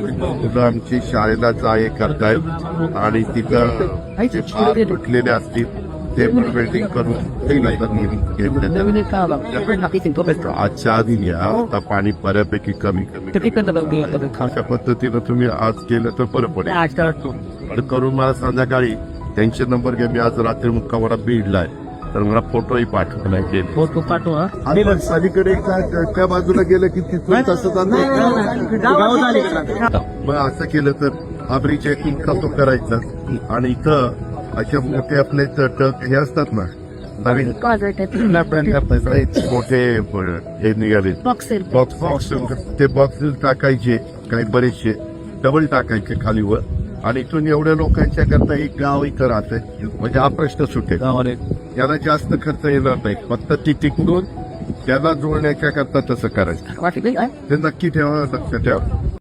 मुलं आमची शाळेला जा ये करतायत आणि तिथं जे तुटलेले असतील ते पण वेल्डिंग करून. आजच्या आधी घ्या आता पाणी बऱ्यापैकी कमी कमी अशा पद्धतीनं तुम्ही आज केलं तर बरं पडेल. करून मला संध्याकाळी त्यांचे नंबर घ्या. मी आज रात्री मुक्कामाला बीडला आहे. तर मला फोटोही पाठवला केले फोटो पाठवा. सगळीकडे त्या बाजूला गेलं की तिथून तसं. मग असं केलं तर हा ब्रिज एक तो करायचा. आणि इथं असे मोठे आपले ट- ट- हे असतात ना नवीन मोठे हे निघाले. बॉक्स बॉक्स ते बॉक्स टाकायचे काही बरेचसे. डबल टाकायचे खाली वर. आणि इथून एवढ्या लोकांच्या करता एक गाव इथं राहते म्हणजे हा प्रश्न सुटेल. याला जास्त खर्च येणार नाही. फक्त ती तिकडून त्याला जोडण्याच्या करता तसं करायचं. ते नक्की ठेवा लक्ष ठेवा.